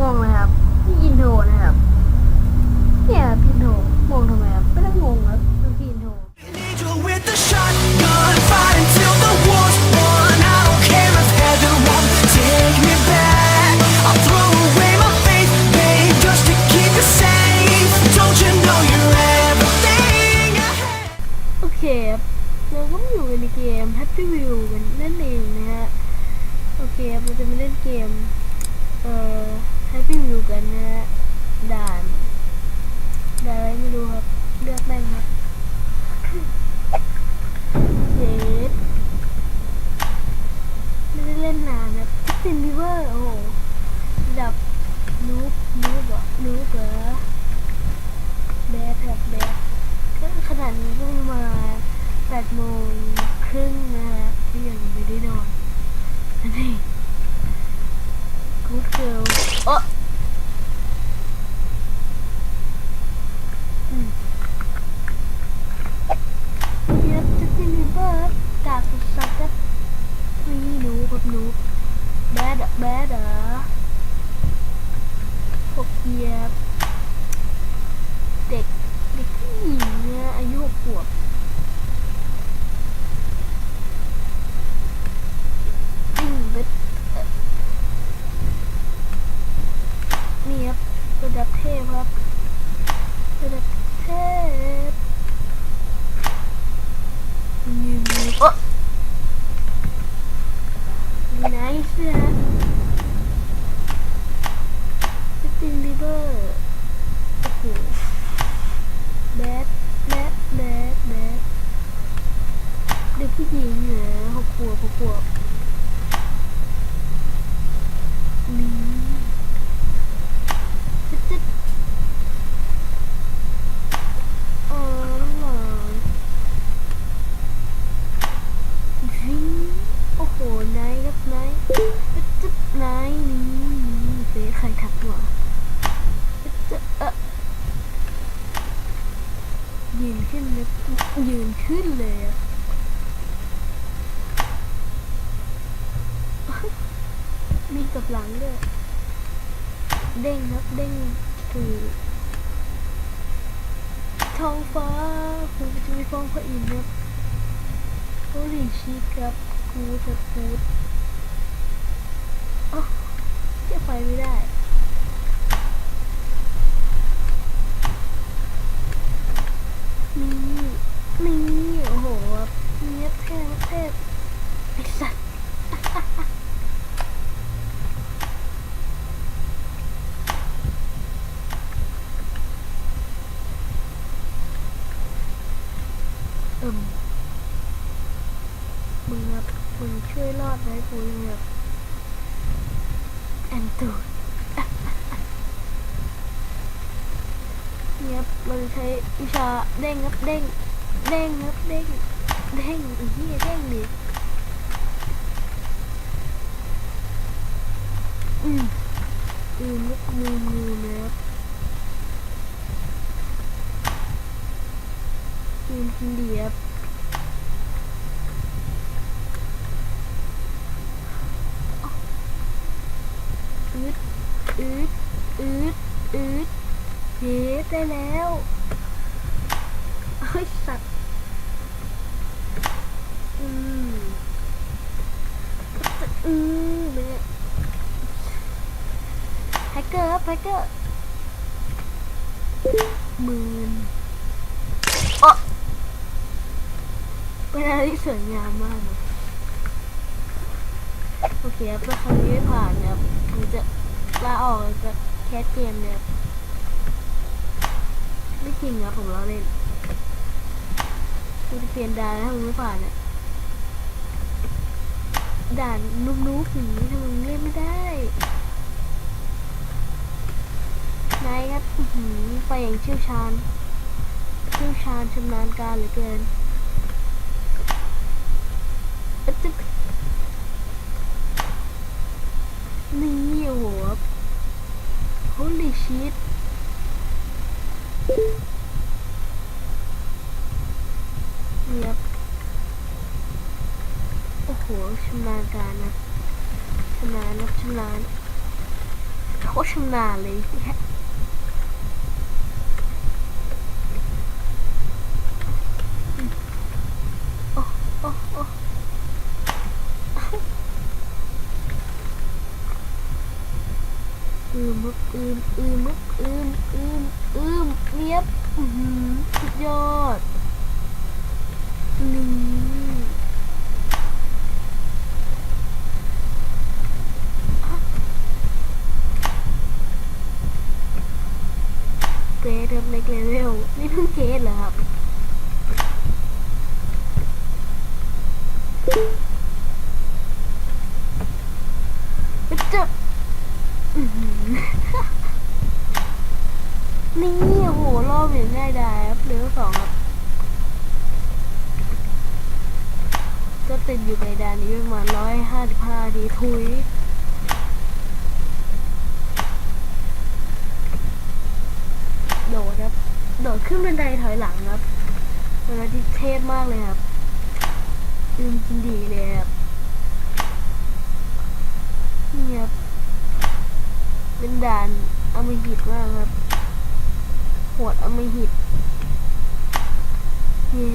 มองเลย ลโอ้อืมเยียบจะตินเบิร์ดกากสักกับนี่หนูกับหนูแบดอะแบดอะพวกเยียบ เด็กเด็กผู้หญิงเนี่ยอายุหกขวบอืมเบ็ดเอ่อนี่ครับระดับเทพครับระดับเทพนี่มีโอ้ไนส์นะสตินบีเบอร์โอ้โห แบดแบดแบดแบดเด็กผู้หญิงเหรอหกขวบหกขวบนี่จึ๊ดจึ๊ดเออน้องหน่อยวิงโอ้โหไนท์ครับไนท์จึ๊ดจึ๊ดไนท์นี่เสียใครถักหัวจึ๊ดจึ๊ดเออ ยืนขึ้นนะยืนขึ้นเลยอะมี กับหลังด้วย เด้งครับเด้งคือท้องฟ้าคือจะมีฟองพระอินทร์ครับโอลิชีครับกูจะกูดอ๋อจะไปไม่ได้นี่นี่โอ้โหเนี้ยเทพเทพไอ้สัตว์เอิมมึงครับมึงช่ วยรอดไว้กูยังแอนตูดเนี่ยบเราจะใช้วิชาเด้งครับเด้งเด้งครับเด้งเด้งอีกที่เด้งดิอืมอืมมุกมือมือนะครับอืมกินดีครับอืดอืดอืดอืด เย้ได้แล้วเฮ้ยสัตว์ อืมอืมเป็นไงแฮ กเกอร์ครับแฮกเกอร์หมื่นโอะเป็นอะไรที่สวยงามมากเลยโอเคครับถ้าครั้งนี้ไม่ผ่านนะครับผมจะลาออกจากแคสเกมเนี่ยครับไม่จริงนะผมเราเล่นกูจะเปลี่ยนด่านถ้ามึงไม่ผ่านอะด่านนุ๊กๆอย่างนี้ทำไมมึงเล่นไม่ได้ นายครับหือไปอย่างเชี่ยวชาญ เชี่ยวชาญชำนาญการเหลือเกินอจึ๊บนี่โอ้โห holy shit นี่ครับโอ้โหชำนาญการนะชำนาญนะชำนาญโถตรชำนาญเลยโอ้โอ้โอ้ อืมอืมอืมอืมอืมเนียบสุดยอดนี่งกรดเริ่มเล็กเลเวลนี่เพิ่งเกรดเหรอครับ จะอื้อหือ นี่โอ้โหรอบอย่างง่ายดายครับเหลือสองครับก็ติดอยู่ในด่านนี้ประมาณร้อยห้าสิบห้าดีทุยโดดครับ โดดขึ้นบันไดถอยหลังครับเป็นอะไรที่เทพมากเลยครับอืมจริงดีเลยครับนี่ครับเป็นด่านอมหิตมากครับ โหดอมหิตเย้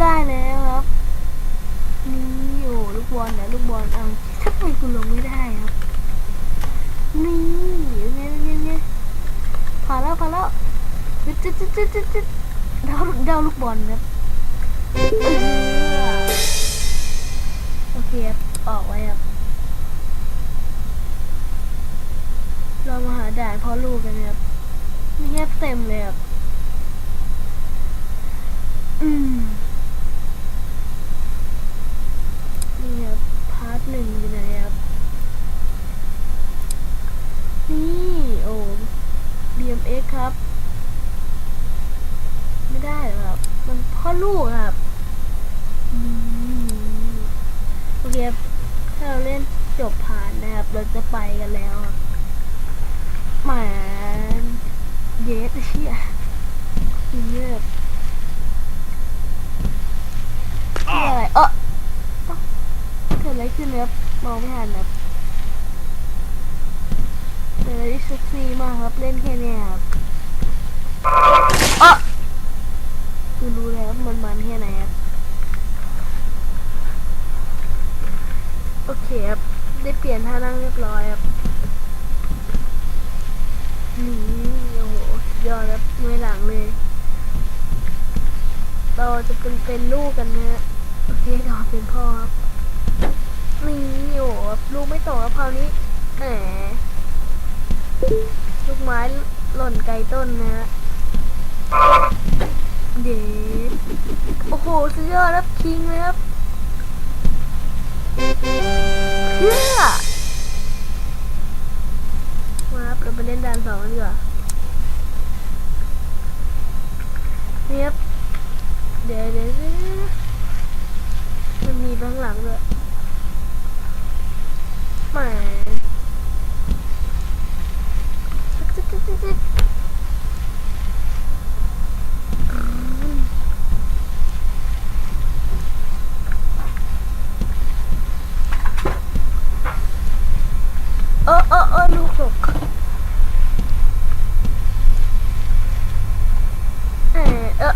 ได้แล้วครับ นี่โอ้ลูกบอลนะลูกบอลเอาทำไมกูลงไม่ได้ครับ นี่ยังไงยังไงยังไงผ่าแล้วผ่าแล้วจึ๊ดจึ๊ดจึ๊ดจึ๊ดจึ๊ดจึ๊ดเดาเดาลูกบอลครับโอเคครับออกไว้ครับเรามาหาด่านพ่อลูกกันครับ มีแค่เต็มเลยครับอืมนี่ครับพาร์ทหนึ่งอยู่ไหนครับ นี่โอ้ BMX ครับ ไม่ได้หรอครับ มันพ่อลูกครับอืมโอเคครับถ้าเราเล่นจบผ่านนะครับ เราจะไปกันแล้วครับแหมเยสเชี่ยอีเงียบนี่อะไรเออ เกิดอะไรขึ้นครับมองไม่ทันครับเกิดอะไรที่เซ็กซี่มากครับ เล่นแค่เนี้ยครับอะคือรู้แล้วมันมันแค่ไหนครับ โอเคครับ ได้เปลี่ยนท่านั่งเรียบร้อยครับ นี่โอ้โหสุดยอดครับเมื่อยหลังเลย เราจะเป็นเป็นลูกกันนะโอเคเราเป็นพ่อครับนี่โอ้ลูกไม่โตแล้วคราวนี้แหมลูกไม้หล่นไกลต้นนะฮะเด็ดโอ้โหสุดยอดครับคิงเลยครับเพื่อมาครับเราไปเล่นด่านสองกันดีกว่านี่ครับเดี๋ยวเดี๋ยวเดี๋ยวมันมีข้างหลังด้วย แหมจิ๊กจิ๊กจิ๊กจิ๊ก เออเออเออลูกตกเออเออ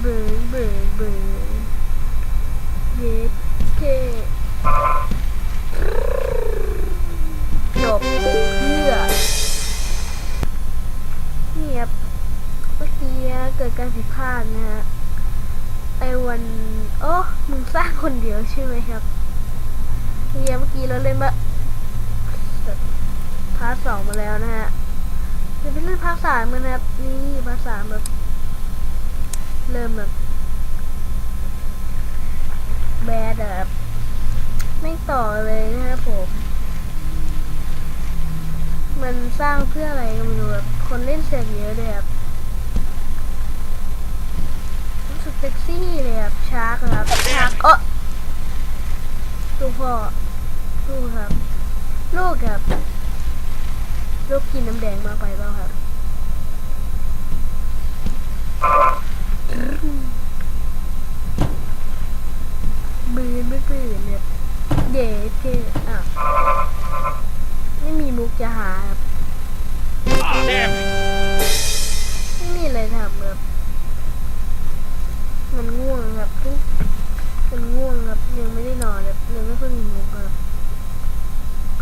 เบื่อเบื่อเบื่อเย็ดเคจบเพื่อนี่ครับเมื่อกี้เกิดการผิดพลาดนะฮะไอวัน โอ้มึงสร้างคนเดียวใช่ไหมครับ เฮียเมื่อกี้เราเล่นแบบพาร์ทสองมาแล้วนะฮะจะเป็นเล่นพาร์ทสามกันนะครับนี่พาร์ทสามแบบเริ่มแบบแบดอะครับไม่ต่อเลยนะครับผม มันสร้างเพื่ออะไรก็ไม่รู้แบบคนเล่นเสียงเยอะเลยครับรู้สึกเซ็กซี่เลยครับชาร์กครับชาร์กเออลูก พ่อลูกครับ ลูกครับ ลูกกินน้ำแดงมากไปเปล่าครับบืนไม่บืนเนี่ยเด็กเกอะไม่มีมุกจะหาครับไม่มีอะไรทำครับมันง่วงครับเพิ่งมันง่วงครับยังไม่ได้นอน ครับยังไม่ค่อยมีมุกครับ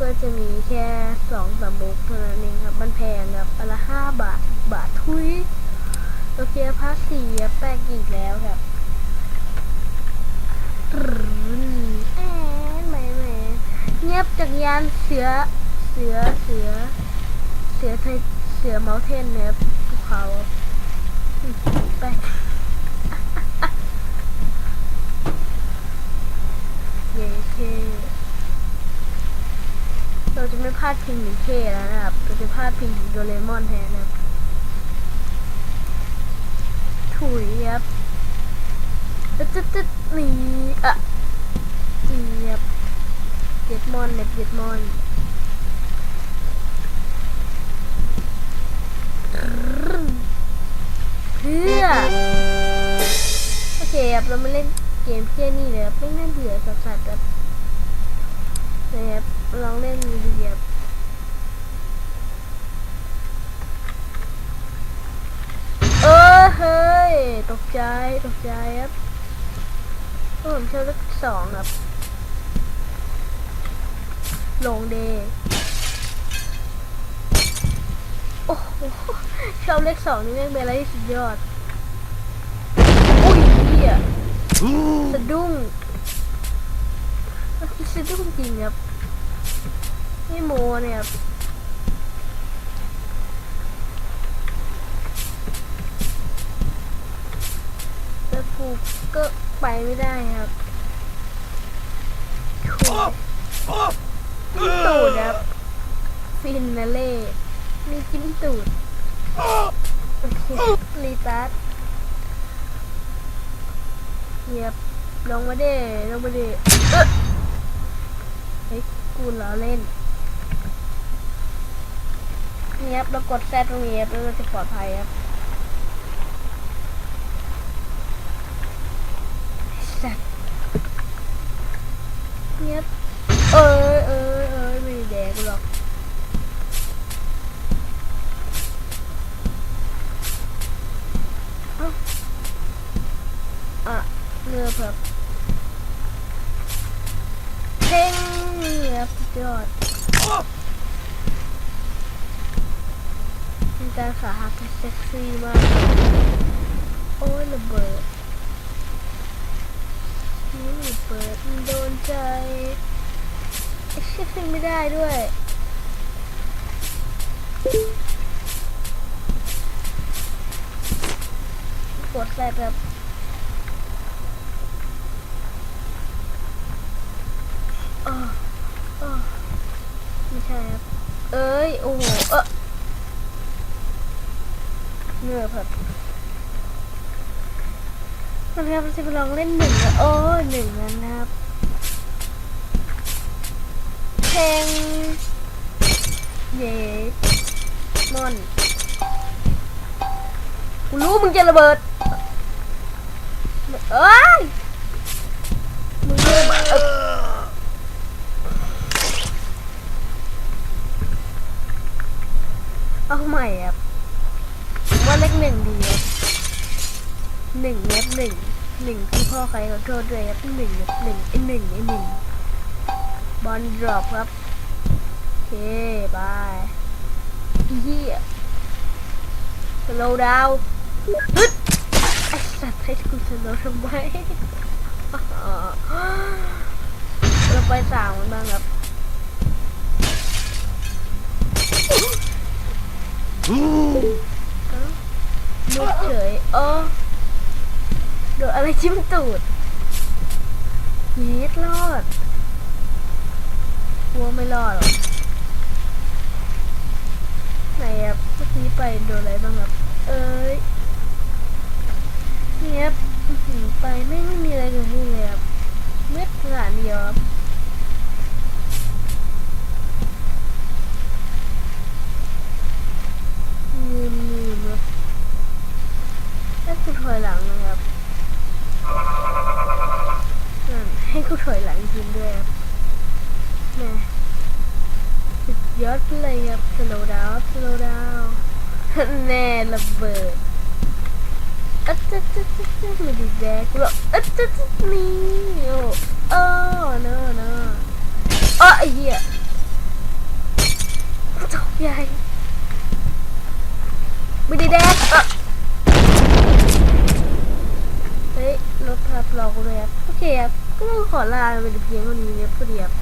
ก็จะมีแค่สองสามมุกเท่านั้นเองครับ มันแพงครับอนละห้าบาทบาททุยโอเคภาษีครับแปลกอีกแล้วครับตรึนแอนแหมแหมเงียบจักรยานเสือเสือเสือ เสือไทยเสือเมาเทนเนี่ยภูเขาอืมไป เย้เค เราจะไม่ พาดพิงถึงเคแล้วนะครับเราจะพาดพิงถึงโดเรมอนแทนนะครับถุยครับตึ๊ดตึ๊ดตึ๊ดนี่อะเจียบเจ็ดมอนเน็บเจ็ดมอนเพื่อโอเคครับเรามาเล่นเกมเที่นี่เลยครับไม่น่าเบื่อสัสๆครับนะครับลองเล่นดูดีครับ เฮ้ย ตกใจ ตกใจครับโอ้ผมชอเลขสองครับ ลงเดโอ้โหชอบเลขสองนี่แม่งเป็นอะไรที่สุดยอด อุ้ยเหี้ยสะดุ้งสะดุ้งจริงครับไม่โมเนี่ยครับ แล้วผูกก็ไปไม่ได้ครับถูกจิ้มตูดครับ ฟินนาเล่มีจิ้มตูดโอเครีตาร์ทเหยียบลงมาเด้ลงมาเด้เอ๊ะเฮ้ยกูล้อเล่นเงียบแล้วกดแซดตรงนี้ครับแล้วเราจะปลอดภัยครับแซดเงี ยบเอ้ยเอ้ยเอ้ยไม่แดกหรอกอะเงือบแบบเพ่งนี่ครับสุดยอดมีการขาหักเซ็กซี่มาก โอ้ยระเบิด เบิดโดนใจเชี่ยขึ้นไม่ได้ด้วยกดแฟลชแบบเออเอไม่ใช่ครับ เอ้ย โอ้โห เออเหนื่อยครับ ครับเราจะไปลองเล่นหนึ่งแล้วโอ้หนึ่งนะครับ เพลงเย่มอนกูรู้มึงจะระเบิดเอ้ยมึงเริ่มเออเอาใหม่ครับว่าเลขหนึ่งดีหนึ่งเน็บหนึ่ง หนึ่งคือพ่อใครขอโทษด้วยครับหนึ่งครับหนึ่งไอหนึ่งไอหนึ่งบอลดรอปครับโอเคบายอีเหี้ยสโลว์ดาวฮึดไอสัตว์ให้กูสโลว์ทำไมเราไปสามกันบ้างครับมุดเฉยเออ โดนอะไรจิ้มตูดยีดรอดวัวไม่รอดหรอกไหนครับเมื่อกี้ไปโดนอะไรบ้างครับ เอ้ยเนี่ยไปไม่ไม่มีอะไรเกิดขึ้นเลยครับเม็ดขนาดเดียวครับลืมลืมครับ ให้กูถอยหลังนะครับนั่นให้กูถอ ยหลังจริงด้วยครับแหม่สุดยยอดเลยครับสโลดาวสโลดาวแน่ระเบิดอัดจัดจัดจัดจัดไม่ได้แดกหรอกอัดจัดจัดนี่โอ้โอ้นอะเนอะเออไอ้เหี้ยตกใหญ่ไม่ได้แดกเอะเฮ้ยรถทับเราเลยครับโอเคครับก็ต้องขอลาไปเพียงเท่านี้นะครับพอดีครับ